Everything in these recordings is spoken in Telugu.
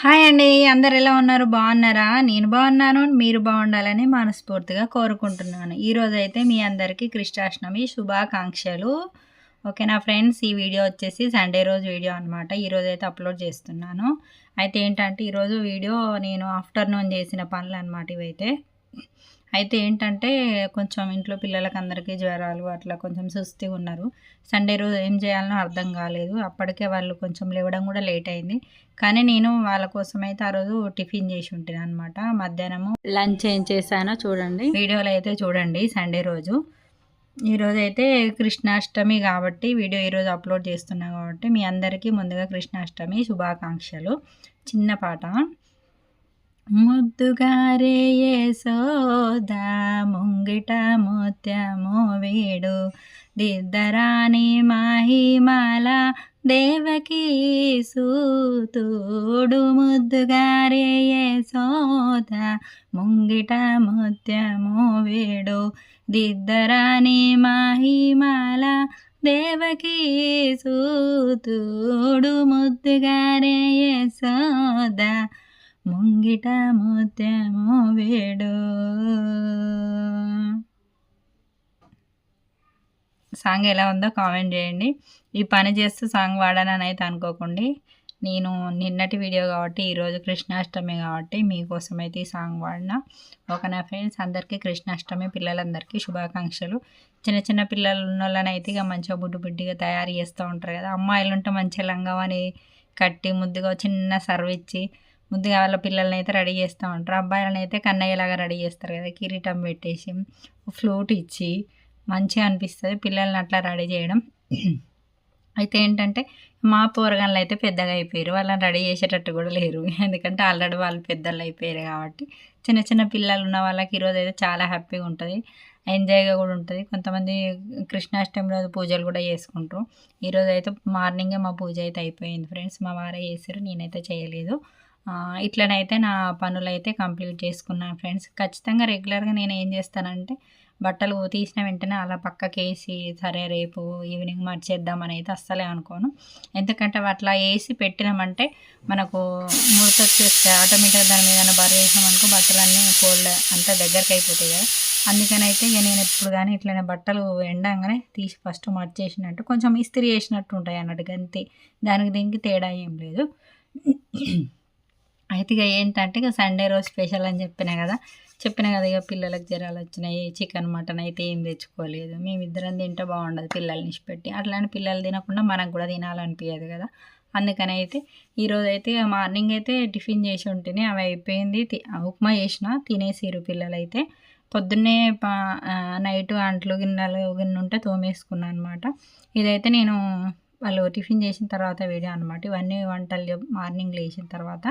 హాయ్ అండి అందరు ఎలా ఉన్నారు? బాగున్నారా? నేను బాగున్నాను మీరు బాగుండాలని మనస్ఫూర్తిగా కోరుకుంటున్నాను. ఈరోజు అయితే మీ అందరికీ కృష్ణాష్టమి శుభాకాంక్షలు. ఓకేనా ఫ్రెండ్స్? ఈ వీడియో వచ్చేసి సండే రోజు వీడియో అనమాట ఈరోజు అయితే అప్లోడ్ చేస్తున్నాను. అయితే ఏంటంటే ఈరోజు వీడియో నేను ఆఫ్టర్నూన్ చేసిన పనులు అనమాట ఇవైతే. అయితే ఏంటంటే కొంచెం ఇంట్లో పిల్లలకి అందరికీ జ్వరాలు అట్లా కొంచెం సుస్థిగా ఉన్నారు. సండే రోజు ఏం చేయాలనో అర్థం కాలేదు. అప్పటికే వాళ్ళు కొంచెం లేవడం కూడా లేట్ అయింది. కానీ నేను వాళ్ళ కోసం అయితే ఆ రోజు టిఫిన్ చేసి ఉంటాను అనమాట మధ్యాహ్నము లంచ్ ఏం చేశానో చూడండి. వీడియోలో అయితే చూడండి సండే రోజు. ఈరోజు అయితే కృష్ణాష్టమి కాబట్టి వీడియో ఈరోజు అప్లోడ్ చేస్తున్నా కాబట్టి మీ అందరికీ ముందుగా కృష్ణాష్టమి శుభాకాంక్షలు. చిన్న పాట. ముద్దుగారే సోదా ముంగిట ముత్యము వీడు. దిద్దరాని మహిమల దేవకీ సూతుడు. ముద్దుగారే సోదా ముంగిట ముత్యము వీడు. దిద్దరాని మహిమల దేవకీ సూతుడు. ముద్దుగారే సోదా ముంగిట ముత్యము వేడు. సాంగ్ ఎలా ఉందో కామెంట్ చేయండి. ఈ పని చేస్తూ సాంగ్ వాడాననైతే అనుకోకండి. నేను నిన్నటి వీడియో కాబట్టి ఈరోజు కృష్ణాష్టమి కాబట్టి మీకోసం అయితే ఈ సాంగ్ వాడిన. ఒక నా ఫ్రెండ్స్ అందరికీ కృష్ణాష్టమి పిల్లలందరికీ శుభాకాంక్షలు. చిన్న చిన్న పిల్లలు ఉన్న వాళ్ళనైతే ఇక మంచిగా బుడ్డు బుడ్డిగా తయారు చేస్తూ ఉంటారు కదా. అమ్మాయిలు ఉంటే మంచిగా లంగమని కట్టి ముద్దుగా చిన్న సర్వ్ ఇచ్చి ముద్దుగా వాళ్ళ పిల్లల్ని అయితే రెడీ చేస్తూ ఉంటారు. అబ్బాయిలను అయితే కన్నయ్యలాగా రెడీ చేస్తారు కదా కిరీటం పెట్టేసి ఫ్లూట్ ఇచ్చి మంచిగా అనిపిస్తుంది పిల్లల్ని అట్లా రెడీ చేయడం. అయితే ఏంటంటే మా పోరగాళ్ళు అయితే పెద్దగా అయిపోయారు. వాళ్ళని రెడీ చేసేటట్టు కూడా లేరు. ఎందుకంటే ఆల్రెడీ వాళ్ళు పెద్దలు అయిపోయారు కాబట్టి. చిన్న చిన్న పిల్లలు ఉన్న వాళ్ళకి ఈరోజు అయితే చాలా హ్యాపీగా ఉంటుంది. ఎంజాయ్గా కూడా ఉంటుంది. కొంతమంది కృష్ణాష్టమి రోజు పూజలు కూడా చేసుకుంటారు. ఈరోజు అయితే మార్నింగే మా పూజ అయితే అయిపోయింది ఫ్రెండ్స్. మా వారే చేశారు. నేనైతే చేయలేదు. ఇట్లనైతే నా పనులు అయితే కంప్లీట్ చేసుకున్నాను ఫ్రెండ్స్. ఖచ్చితంగా రెగ్యులర్గా నేను ఏం చేస్తానంటే బట్టలు తీసిన వెంటనే అలా పక్కకి వేసి సరే రేపు ఈవినింగ్ మర్చేద్దామని అయితే అస్సలే అనుకోను. ఎందుకంటే అట్లా వేసి పెట్టినామంటే మనకు ముడత వచ్చేస్తే ఆటోమేటిక్గా దాని మీద బరువు వేసామనుకో బట్టలన్నీ కోల్డ్ అంతా దగ్గరికి అయిపోతాయి కదా. అందుకనైతే ఇక నేను ఎప్పుడు కానీ ఇట్లనే బట్టలు ఎండంగానే తీసి ఫస్ట్ మర్చేసినట్టు కొంచెం ఇస్త్రీ చేసినట్టు ఉంటాయి అన్నట్టు అంతే దానికి దీనికి తేడా ఏం లేదు. అయితే ఇక ఏంటంటే ఇక సండే రోజు స్పెషల్ అని చెప్పిన కదా చెప్పిన కదా ఇక పిల్లలకు జ్వరాలు వచ్చినాయి చికెన్ మటన్ అయితే ఏం తెచ్చుకోలేదు. మేమిద్దరం తింటే బాగుండదు పిల్లల్ని ఇచ్చిపెట్టి అట్లానే పిల్లలు తినకుండా మనకు కూడా తినాలనిపించదు కదా. అందుకని అయితే ఈరోజు అయితే మార్నింగ్ అయితే టిఫిన్ చేసి ఉంటేనే అవి అయిపోయింది. ఉప్మా చేసిన తినేసిరు పిల్లలు అయితే పొద్దున్నే నైట్ అంట్లు గిన్నెలు గిన్నె ఉంటే తోమేసుకున్నాను అనమాట ఇదైతే నేను వాళ్ళు టిఫిన్ చేసిన తర్వాత వీడియో అనమాట ఇవన్నీ వంటలు మార్నింగ్ లేచిన తర్వాత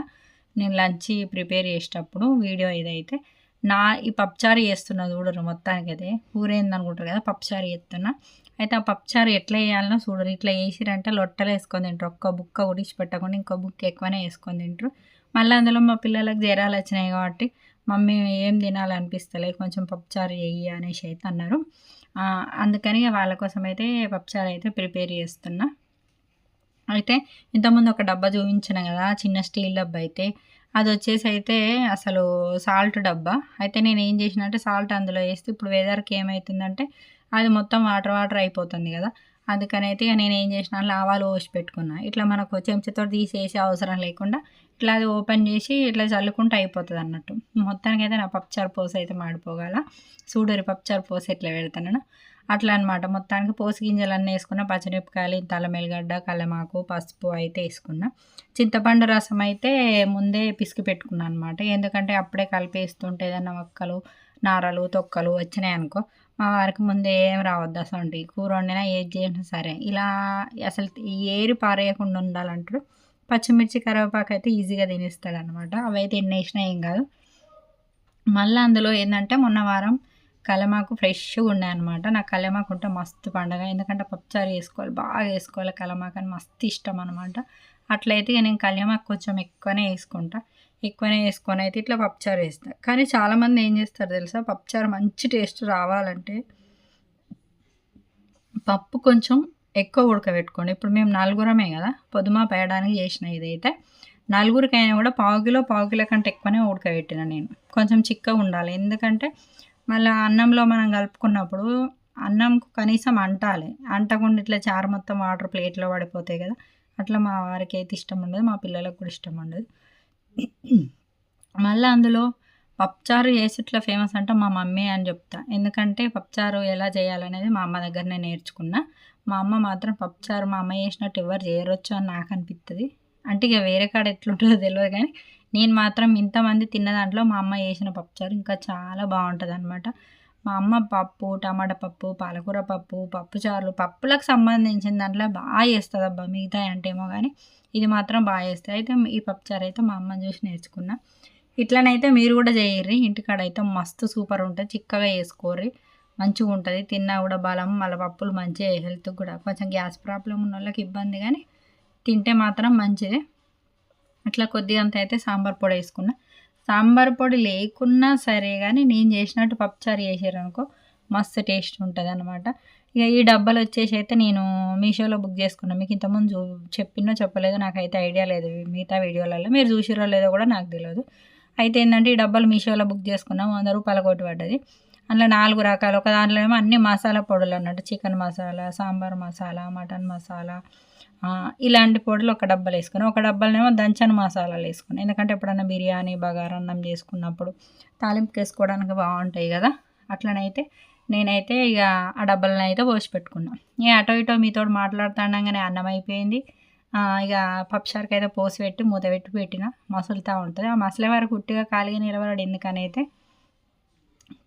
నేను లంచ్ ప్రిపేర్ చేసేటప్పుడు వీడియో ఇదైతే నా ఈ పప్పుచారు చేస్తున్నా చూడరు మొత్తానికి అయితే ఊరేంది అనుకుంటారు కదా పప్పుచారు చేస్తున్నా. అయితే ఆ పప్పుచారు ఎట్లా వేయాలనో చూడరు. ఇట్లా వేసిరంటే లొట్టలు వేసుకొని తింటారు. ఒక్క బుక్క ఉడిచి పెట్టకుండా ఇంకో బుక్ ఎక్కువనే వేసుకొని తింటారు. మళ్ళీ అందులో మా పిల్లలకు జ్వరాలు వచ్చినాయి కాబట్టి మమ్మీ ఏం తినాలనిపిస్తలే కొంచెం పప్పుచారు వేయి అనేసి అయితే అన్నారు. అందుకని వాళ్ళ కోసం అయితే పప్పుచారు అయితే ప్రిపేర్ చేస్తున్నా. అయితే ఇంతకుముందు ఒక డబ్బా చూపించిన కదా చిన్న స్టీల్ డబ్బా అయితే. అది వచ్చేసి అయితే అసలు సాల్ట్ డబ్బా. అయితే నేను ఏం చేసిన అంటే సాల్ట్ అందులో వేస్తే ఇప్పుడు వెదర్కి ఏమవుతుందంటే అది మొత్తం వాటర్ వాటర్ అయిపోతుంది కదా. అందుకని అయితే నేను ఏం చేసిన లావాలు పోసి పెట్టుకున్నా. ఇట్లా మనకు చెంచతో తీసేసే అవసరం లేకుండా ఇట్లా అది ఓపెన్ చేసి ఇట్లా చల్లుకుంటే అయిపోతుంది అన్నట్టు. మొత్తానికి అయితే నా పప్పుచారు పోస అయితే మాడిపోగల చూడరి పప్పుచారు పోస్ ఎట్లా పెడతాను అట్లా అనమాట మొత్తానికి పోసి గింజలు అన్నీ వేసుకున్న పచ్చిమిరపకాయలు తలమెల్లిగడ్డ కల్లమాకు పసుపు అయితే వేసుకున్నా. చింతపండు రసం అయితే ముందే పిసికి పెట్టుకున్నాను అనమాట ఎందుకంటే అప్పుడే కలిపేస్తుంటే ఏదైనా మొక్కలు నారలు తొక్కలు వచ్చినాయి అనుకో మా వారికి ముందే ఏం రావద్దు అసలు కూర వండినా ఏది చేసినా సరే. ఇలా అసలు ఏరి పారేయకుండా ఉండాలంటారు. పచ్చిమిర్చి కరివేపాకు అయితే ఈజీగా తినేస్తాడు అనమాట అవి అయితే ఎన్ని వేసినా ఏం కాదు. మళ్ళీ అందులో ఏంటంటే మొన్న వారం కలమాకు ఫ్రెష్గా ఉన్నాయి అనమాట నాకు కలమాకు ఉంటే మస్తు పండగ. ఎందుకంటే పప్పుచారు వేసుకోవాలి బాగా వేసుకోవాలి కలమాకు అని మస్తు ఇష్టం అనమాట అట్లయితే నేను కలమాకు కొంచెం ఎక్కువనే వేసుకుంటా. ఎక్కువనే వేసుకొని అయితే ఇట్లా పప్పుచారు వేస్తాను కానీ చాలామంది ఏం చేస్తారు తెలుసా? పప్పుచారు మంచి టేస్ట్ రావాలంటే పప్పు కొంచెం ఎక్కువ ఉడకబెట్టుకోండి. ఇప్పుడు మేము నలుగురమే కదా పొదుమా పేయడానికి చేసిన ఇదైతే నలుగురికైనా కూడా పావు కిలో పావు కిలో కంటే ఎక్కువనే ఉడకబెట్టిన నేను. కొంచెం చిక్కగా ఉండాలి. ఎందుకంటే మళ్ళీ అన్నంలో మనం కలుపుకున్నప్పుడు అన్నంకు కనీసం అంటాలి. అంటకుండా ఇట్లా చారు మొత్తం వాటర్ ప్లేట్లో పడిపోతాయి కదా. అట్లా మా వారికి అయితే ఇష్టం ఉండదు మా పిల్లలకు కూడా ఇష్టం ఉండదు. మళ్ళీ అందులో పప్పుచారు చేసి ఇట్లా ఫేమస్ అంటే మా మమ్మీ అని చెప్తా. ఎందుకంటే పప్పుచారు ఎలా చేయాలనేది మా అమ్మ దగ్గరనే నేర్చుకున్నా. మా అమ్మ మాత్రం పప్పుచారు మా అమ్మ చేసినట్టు ఎవరు చేయరొచ్చు అని నాకు అనిపిస్తుంది అంటే ఇక వేరే కాడ ఎట్లుంటుందో తెలియదు కానీ నేను మాత్రం ఇంతమంది తిన్న దాంట్లో మా అమ్మ చేసిన పప్పుచారు ఇంకా చాలా బాగుంటుంది అనమాట మా అమ్మ పప్పు టమాటా పప్పు పాలకూర పప్పు పప్పుచారులు పప్పులకు సంబంధించిన దాంట్లో బాగా చేస్తుంది అబ్బా మిగతా అంటే ఏమో కానీ ఇది మాత్రం బాగా చేస్తుంది. అయితే ఈ పప్పుచారు అయితే మా అమ్మని చూసి నేర్చుకున్నా. ఇట్లనైతే మీరు కూడా చేయర్రి. ఇంటికాడ అయితే మస్తు సూపర్ ఉంటుంది. చిక్కగా వేసుకోర్రి మంచిగా ఉంటుంది. తిన్నా కూడా బలం మళ్ళీ పప్పులు మంచిగా హెల్త్ కూడా. కొంచెం గ్యాస్ ప్రాబ్లం ఉన్న వాళ్ళకి ఇబ్బంది కానీ తింటే మాత్రం మంచిదే. ఇట్లా కొద్దిగా అంత అయితే సాంబార్ పొడి వేసుకున్నా. సాంబార్ పొడి లేకున్నా సరే కానీ నేను చేసినట్టు పప్పుచారు చేసారనుకో మస్తు టేస్ట్ ఉంటుంది అనమాట ఇక ఈ డబ్బాలు వచ్చేసి అయితే నేను మీషోలో బుక్ చేసుకున్నాను మీకు ఇంతకుముందు చూ చెప్పినో చెప్పలేదో నాకైతే ఐడియా లేదు. మిగతా వీడియోలలో మీరు చూసిరో లేదో కూడా నాకు తెలియదు అయితే ఏంటంటే ఈ డబ్బాలు మీషోలో బుక్ చేసుకున్నాం వంద రూపాయల కోటి పడ్డది. అందులో నాలుగు రకాలు. ఒక దాంట్లో ఏమో అన్ని మసాలా పొడులు అన్నట్టు చికెన్ మసాలా సాంబార్ మసాలా మటన్ మసాలా ఇలాంటి పొడులు ఒక డబ్బాలు వేసుకుని ఒక డబ్బాలనేమో దంచని మసాలాలు వేసుకుని ఎందుకంటే ఎప్పుడన్నా బిర్యానీ బగారన్నం చేసుకున్నప్పుడు తాలింపుకి వేసుకోవడానికి బాగుంటాయి కదా. అట్లనైతే నేనైతే ఇక ఆ డబ్బాలను అయితే పోసి పెట్టుకున్నాను ఇక అటో ఇటో మీతో మాట్లాడుతుండగానే అన్నం అయిపోయింది. ఇక పప్పుసారికి అయితే పోసి పెట్టి మూత పెట్టి పెట్టిన. మసులుతూ ఉంటుంది. ఆ మసలే వరకు ఉట్టిగా ఖాళీగా నిలబడి ఎందుకని అయితే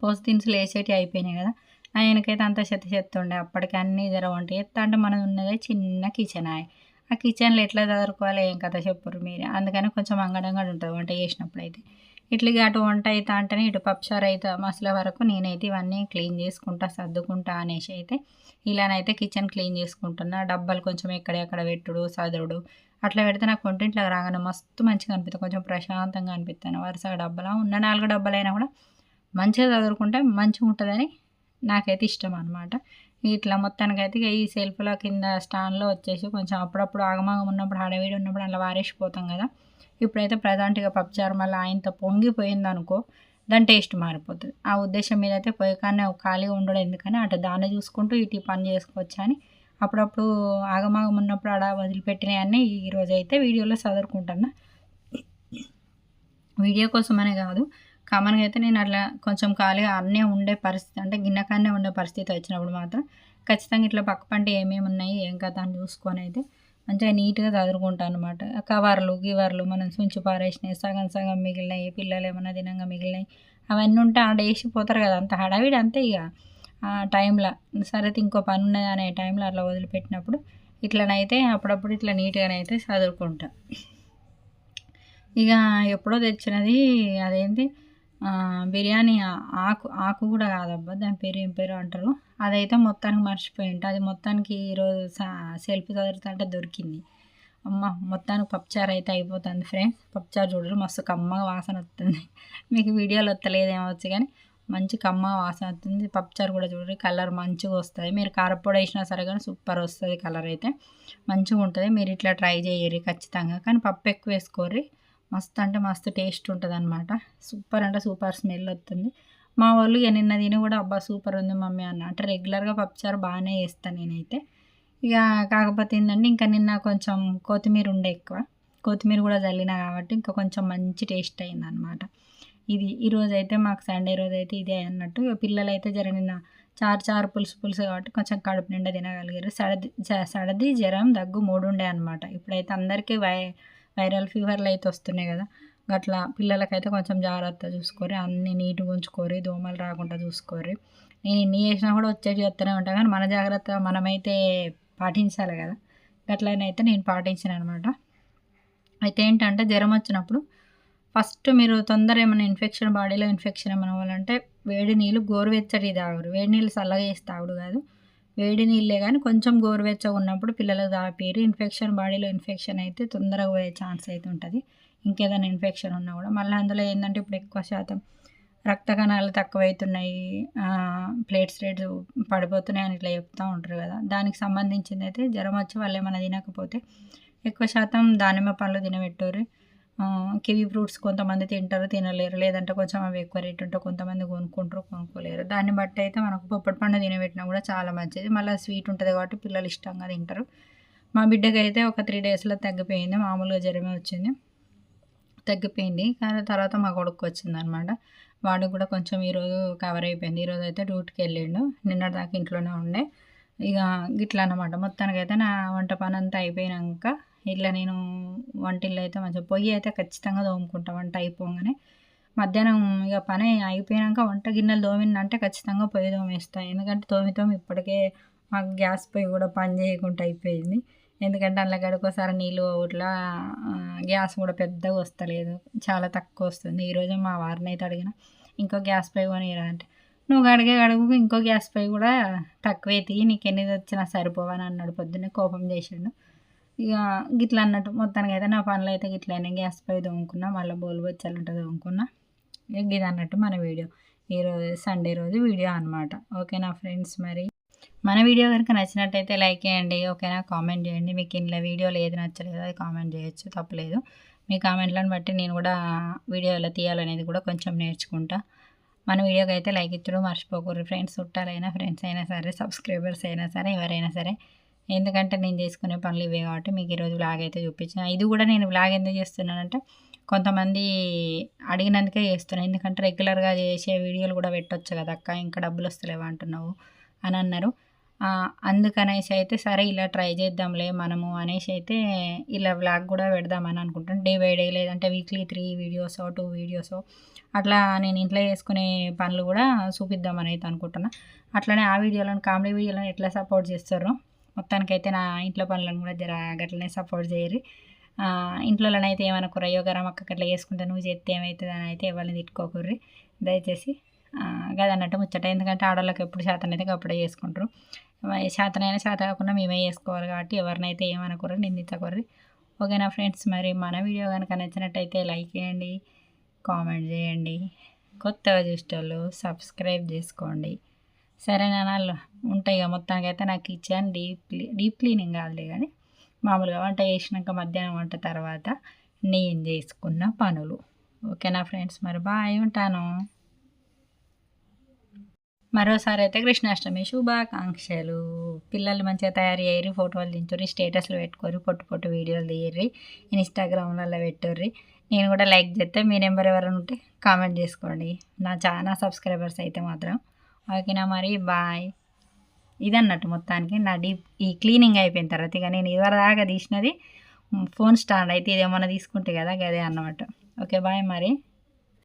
పోసి దినుసులు వేసేటి అయిపోయినాయి కదా. ఆయనకైతే అంత చెత్త చెత్త ఉండే. అప్పటికి అన్నీ జర వంట ఎత్త అంటే మనం ఉన్నదే చిన్న కిచెన్ ఆయ్. ఆ కిచెన్లో ఎట్లా చదువుకోవాలి? ఏం కథ చెప్పరు మీరు? అందుకని కొంచెం అంగడంగడు ఉంటుంది వంట చేసినప్పుడు అయితే ఇట్లా అటు వంట అయితే అంటేనే ఇటు పప్పుచారు అయితే మసల వరకు నేనైతే ఇవన్నీ క్లీన్ చేసుకుంటా సర్దుకుంటా అనేసి అయితే ఇలానైతే కిచెన్ క్లీన్ చేసుకుంటున్నా. డబ్బాలు కొంచెం ఎక్కడెక్కడ పెట్టుడు సదుడు అట్లా పెడితే నాకు వంటింట్లోకి రాగానే మస్తు మంచిగా అనిపిస్తుంది కొంచెం ప్రశాంతంగా అనిపిస్తాను వరుసగా డబ్బాలు ఉన్న నాలుగు డబ్బాలైనా కూడా మంచిగా చదువుకుంటే మంచిగా ఉంటుందని నాకైతే ఇష్టం అనమాట ఇట్లా మొత్తానికి అయితే ఈ సెల్ఫ్లో కింద స్టాండ్లో వచ్చేసి కొంచెం అప్పుడప్పుడు ఆగమాగం ఉన్నప్పుడు హడవిడి ఉన్నప్పుడు అలా వారేసిపోతాం కదా. ఇప్పుడైతే ప్రజెంట్గా పప్పుచారు మళ్ళీ ఆయనతో పొంగిపోయింది అనుకో దాని టేస్ట్ మారిపోతుంది. ఆ ఉద్దేశం మీద అయితే పోయకానే ఖాళీగా ఉండడం ఎందుకని అటు దాన్ని చూసుకుంటూ ఇటు పని చేసుకోవచ్చు అని అప్పుడప్పుడు ఆగమాగం ఉన్నప్పుడు అలా వదిలిపెట్టినవన్నీ ఈరోజు అయితే వీడియోలో చదువుకుంటున్నా వీడియో కోసమనే కాదు కామన్గా అయితే నేను అట్లా కొంచెం ఖాళీగా అన్నీ ఉండే పరిస్థితి అంటే గిన్నెకాన్నే ఉండే పరిస్థితి వచ్చినప్పుడు మాత్రం ఖచ్చితంగా ఇట్లా పక్క పంట ఏమేమి ఉన్నాయి ఏం కదా అని చూసుకొని అయితే మంచిగా నీట్గా చదువుకుంటాను అనమాట కవర్లు గివర్లు మనం సుంచి పారేసినాయి సగం సగం మిగిలినాయి పిల్లలు ఏమన్నా తినంగా మిగిలినాయి అవన్నీ ఉంటే ఆడ వేసిపోతారు కదా అంత హడావిడి అంతే ఇక. ఆ టైంలో సరే ఇంకో పని ఉన్నది అనే టైంలో అట్లా వదిలిపెట్టినప్పుడు ఇట్లనైతే అప్పుడప్పుడు ఇట్లా నీట్గానైతే చదువుకుంటా. ఇక ఎప్పుడో తెచ్చినది అదేంటి? బిర్యానీ ఆకు ఆకు కూడా కాదబ్బా దాని పేరు ఏం పేరు అంటారు. అదైతే మొత్తానికి మర్చిపోయి ఉంటా అది మొత్తానికి ఈరోజు సెల్ఫ్ చదువుతుంటే దొరికింది. అమ్మ మొత్తానికి పప్పుచారు అయితే అయిపోతుంది ఫ్రెండ్స్. పప్పుచారు చూడరు మస్తు కమ్మగా వాసన వస్తుంది. మీకు వీడియోలు వస్తలేదు ఏమొచ్చు కానీ మంచి కమ్మ వాసన వస్తుంది. పప్పుచారు కూడా చూడండి కలర్ మంచిగా వస్తుంది. మీరు కారపొడి వేసినా సరే కానీ సూపర్ వస్తుంది కలర్ అయితే. మంచిగా ఉంటుంది మీరు ఇట్లా ట్రై చేయరు ఖచ్చితంగా. కానీ పప్పు ఎక్కువ వేసుకోర్రి. మస్తు అంటే మస్తు టేస్ట్ ఉంటుంది అనమాట సూపర్ అంటే సూపర్ స్మెల్ వస్తుంది. మా వాళ్ళు ఇక నిన్న తిని కూడా అబ్బా సూపర్ ఉంది మమ్మీ అన్న. అంటే రెగ్యులర్గా పప్పుచారు బాగానే వేస్తాను నేనైతే. ఇక కాకపోతే ఏంటంటే ఇంకా నిన్న కొంచెం కొత్తిమీర ఉండే ఎక్కువ. కొత్తిమీర కూడా చల్లిన కాబట్టి ఇంకా కొంచెం మంచి టేస్ట్ అయిందనమాట ఇది ఈరోజు అయితే మాకు సండే రోజు అయితే ఇదే అన్నట్టు. పిల్లలు అయితే జర నిన్న చారు చారు పులుసు పులుసు కాబట్టి కొంచెం కడుపు నిండా తినగలిగారు. సడది సడది జ్వరం దగ్గు మూడు ఉండే అనమాట ఇప్పుడైతే అందరికీ వై వైరల్ ఫీవర్లు అయితే వస్తున్నాయి కదా. అట్లా పిల్లలకైతే కొంచెం జాగ్రత్త చూసుకోరి అన్ని నీట్గా ఉంచుకోరి దోమలు రాకుండా చూసుకోరి నేను ఎన్ని చేసినా కూడా వచ్చేటి చెప్తూనే ఉంటాను కానీ మన జాగ్రత్త మనమైతే పాటించాలి కదా. అట్లనైతే నేను పాటించాను అనమాట. అయితే ఏంటంటే జ్వరం వచ్చినప్పుడు ఫస్ట్ మీరు తొందర ఏమైనా ఇన్ఫెక్షన్ బాడీలో ఇన్ఫెక్షన్ ఏమైనా అవ్వాలంటే వేడి నీళ్ళు గోరువెచ్చటి తాగుడు వేడి నీళ్ళు చల్లగా వేసి తాగుడు కాదు. వేడి నీళ్ళే కానీ కొంచెం గోరువెచ్చగా ఉన్నప్పుడు పిల్లలకు తాపేరు ఇన్ఫెక్షన్ బాడీలో ఇన్ఫెక్షన్ అయితే తొందరగా పోయే ఛాన్స్ అయితే ఉంటుంది. ఇంకేదైనా ఇన్ఫెక్షన్ ఉన్నా కూడా. మళ్ళీ అందులో ఏంటంటే ఇప్పుడు ఎక్కువ శాతం రక్త కణాలు తక్కువైతున్నాయి. ప్లేట్స్ రేట్స్ పడిపోతున్నాయి అని ఇట్లా చెప్తూ ఉంటారు కదా. దానికి సంబంధించింది అయితే జ్వరం వచ్చి వాళ్ళు ఏమైనా తినకపోతే ఎక్కువ శాతం దానిమ్మ పళ్ళు తినబెట్టారు కివీ ఫ్రూట్స్ కొంతమంది తింటారు తినలేరు. లేదంటే కొంచెం అవి ఎక్కువ రేట్ ఉంటే కొంతమంది కొనుక్కుంటారు కొనుక్కోలేరు. దాన్ని బట్టి అయితే మనకు పొప్పటి పండు తినబెట్టినా కూడా చాలా మంచిది. మళ్ళీ స్వీట్ ఉంటుంది కాబట్టి పిల్లలు ఇష్టంగా తింటారు. మా బిడ్డకి అయితే ఒక త్రీ డేస్లో తగ్గిపోయింది. మామూలుగా జ్వరమే వచ్చింది. తగ్గిపోయింది. కానీ తర్వాత మా కొడుకు వచ్చింది అనమాట వాడికి కూడా కొంచెం ఈరోజు కవర్ అయిపోయింది. ఈరోజు అయితే డ్యూటీకి వెళ్ళిండు. నిన్న దాకా ఇంట్లోనే ఉండే. ఇక గిట్లా అనమాట మొత్తానికి అయితే నా వంట పని అంతా అయిపోయినాక ఇట్లా నేను వంటిల్లు అయితే మంచిగా పొయ్యి అయితే ఖచ్చితంగా తోముకుంటా వంట అయిపోగానే. మధ్యాహ్నం ఇక పని అయిపోయాక వంట గిన్నెలు తోమినంటే ఖచ్చితంగా పొయ్యి తోమేస్తాను ఎందుకంటే తోమి తోమి ఇప్పటికే మాకు గ్యాస్ పొయ్యి కూడా పని చేయకుండా అయిపోయింది. ఎందుకంటే అందులో గడుకోసారి నీళ్ళు ఇట్లా గ్యాస్ కూడా పెద్దగా వస్తలేదు చాలా తక్కువ వస్తుంది. ఈరోజు మా వారిని అయితే అడిగిన ఇంకో గ్యాస్ పొయ్యి కొని అంటే నువ్వు అడిగే అడుగు ఇంకో గ్యాస్ పొయ్యి కూడా తక్కువే తీయి నీకు ఎన్ని వచ్చినా సరిపోవని అన్నాడు పొద్దున్నే కోపం చేసిండు. ఇక గిట్లా అన్నట్టు మొత్తానికి అయితే నా పనులు అయితే గిట్లైనా గ్యాస్ పై తోముకున్నా మళ్ళీ బోలు బొచ్చాలు ఉంటుంది తోముకున్నా. ఇక ఇది అన్నట్టు మన వీడియో. ఈరోజు సండే రోజు వీడియో అనమాట ఓకేనా ఫ్రెండ్స్ మరి? మన వీడియో కనుక నచ్చినట్టయితే లైక్ చేయండి ఓకేనా? కామెంట్ చేయండి. మీకు ఇంట్లో వీడియోలు ఏది నచ్చలేదు అది కామెంట్ చేయొచ్చు తప్పలేదు మీ కామెంట్లను బట్టి నేను కూడా వీడియో ఎలా తీయాలనేది కూడా కొంచెం నేర్చుకుంటా. మన వీడియోకి అయితే లైక్ ఇచ్చడం మర్చిపోకూడదు. ఫ్రెండ్స్ చుట్టాలైనా ఫ్రెండ్స్ అయినా సరే సబ్స్క్రైబర్స్ అయినా సరే ఎవరైనా సరే ఎందుకంటే నేను చేసుకునే పనులు ఇవే కాబట్టి మీకు ఈరోజు బ్లాగ్ అయితే చూపించిన. ఇది కూడా నేను బ్లాగ్ ఎందుకు చేస్తున్నానంటే కొంతమంది అడిగినందుకే చేస్తున్నాను ఎందుకంటే రెగ్యులర్గా చేసే వీడియోలు కూడా పెట్టొచ్చు కదా అక్క ఇంకా డబ్బులు వస్తలేవు అంటున్నావు అని అన్నారు. అందుకనేసి అయితే సరే ఇలా ట్రై చేద్దాంలే మనము అనేసి అయితే ఇలా వ్లాగ్ కూడా పెడదామని అనుకుంటాను డే బై డే లేదంటే వీక్లీ త్రీ వీడియోసో టూ వీడియోసో అట్లా నేను ఇంట్లో చేసుకునే పనులు కూడా చూపిద్దామని అయితే అనుకుంటున్నా. అట్లనే ఆ వీడియోలను కామెడీ వీడియోలను ఎట్లా సపోర్ట్ చేస్తారో మొత్తానికైతే నా ఇంట్లో పనులను కూడా జర గట్లనే సపోర్ట్ చేయరు. ఇంట్లోనైతే ఏమనుకోరు అయ్యో అక్క అట్లా చేసుకుంటే నువ్వు చేస్తే ఏమవుతుంది అని అయితే ఎవరిని తిట్టుకోకూర్రి. దయచేసి గదన్నట్టు ముచ్చట. ఎందుకంటే ఆడవాళ్ళకి ఎప్పుడు శాతం అయితే అప్పుడే చేసుకుంటారు. శాతనైనా శాత కాకుండా మేమే చేసుకోవాలి కాబట్టి ఎవరినైతే ఏమనుకోరు నిందించకూర్రి. ఓకేనా ఫ్రెండ్స్ మరి మన వీడియో కనుక నచ్చినట్టయితే లైక్ చేయండి కామెంట్ చేయండి కొత్తగా చూసేవాళ్ళు సబ్స్క్రైబ్ చేసుకోండి. సరేనా వాళ్ళు ఉంటాయి మొత్తానికి అయితే నాకు ఇచ్చాను డీప్ డీప్ క్లీనింగ్ కాదులే కానీ మామూలుగా వంట చేసినాక మధ్యాహ్నం వంట తర్వాత నేను చేసుకున్న పనులు. ఓకేనా ఫ్రెండ్స్? మరి బాయ్ ఉంటాను. మరోసారి అయితే కృష్ణాష్టమి శుభాకాంక్షలు. పిల్లలు మంచిగా తయారు చేయరు ఫోటోలు దించుర్రి స్టేటస్లు పెట్టుకోరు పొట్టు పొట్టు వీడియోలు తీయర్రి ఇన్స్టాగ్రామ్లలో పెట్టుర్రి. నేను కూడా లైక్ చేస్తే మీ నెంబర్ ఎవరైనా ఉంటే కామెంట్ చేసుకోండి. నా చాలా సబ్స్క్రైబర్స్ అయితే మాత్రం. ఓకేనా మరి? బాయ్. ఇదన్నట్టు మొత్తానికి నా డీప్ ఈ క్లీనింగ్ అయిపోయిన తర్వాత ఇక నేను ఇదివరదాకా తీసినది ఫోన్ స్టాండ్ అయితే ఇదేమన్నా తీసుకుంటే కదా గదే అన్నమాట. ఓకే బాయ్ మరి.